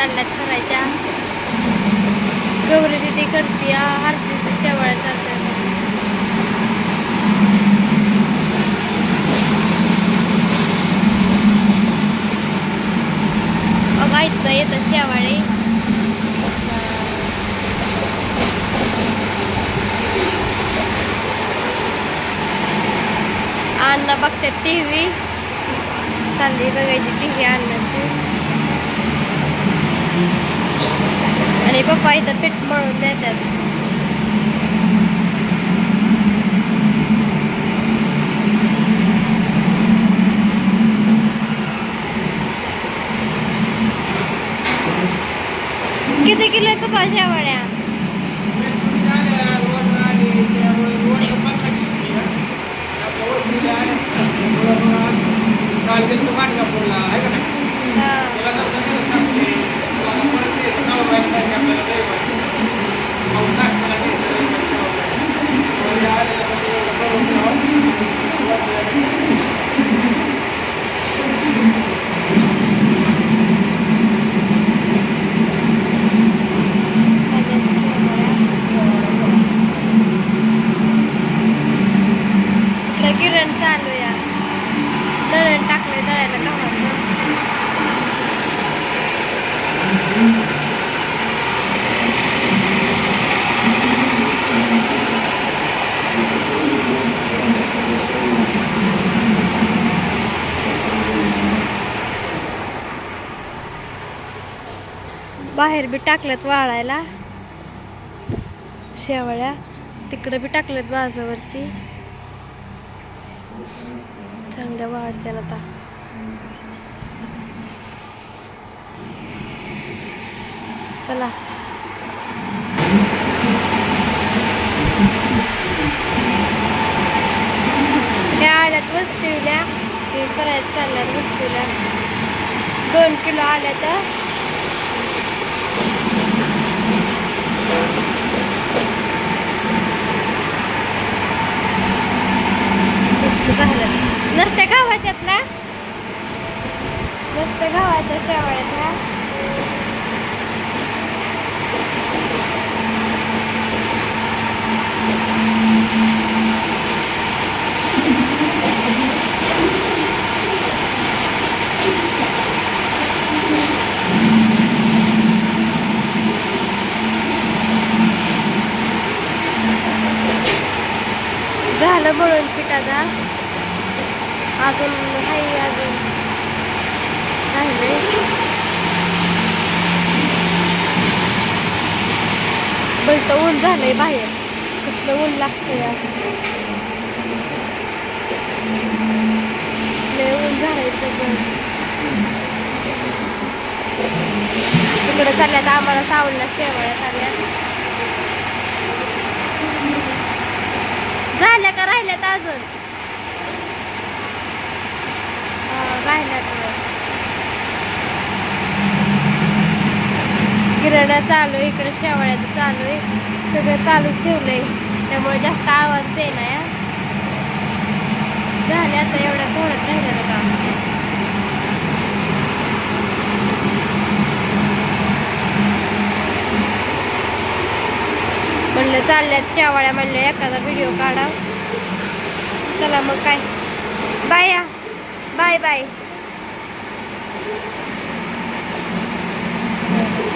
चालल्यात करायच्या गौरी दिदी करते हर्षी शेवाळ्या चालतात. बघा इथं येतं शेवाळे. अण्णा बघतात टी व्ही. चालली बघायची टी व्ही अण्णाची. हे पप्पा इथं पीठ मळून देतात किती किलो आहेत पप्पा शेवाळ्या हा. इकडं गिरण चालू या दळण टाकलंय दळायला गव्हाचं बाहेर बी टाकल्यात वाळायला. शेवळ्या. तिकडं बी टाकल्यात बाजावरती. चांगल्या वाढत्या आता. चला. त्या आल्यात वस्तीवल्या हे करायचं चालल्यात वस्तीला. दोन किलो आल्या तर झालं मळून पिठाचा अजून नाही अजून राहिलंय बोलतं ऊन झालंय बाहेर. कसलं ऊन लागतंय अजून लय ऊन झालंय सगळं. चालल्या चालल्यात आम्हाला सावलीला शेवाळ्या आल्या झाल्या आहे अजून. हो, हा, गिरणा चालू आहे इकडे शेवाळ्याचं चालू आहे. सगळं चालूच ठेवलंय. त्यामुळे जास्त आवाज येईना या झाले आता एवढ्या थोडंच राहिलं काम म्हणलं चालल्यात शेवाळ्या म्हणलं एखादा व्हिडिओ काढा. मग काय बाय या बाय बाय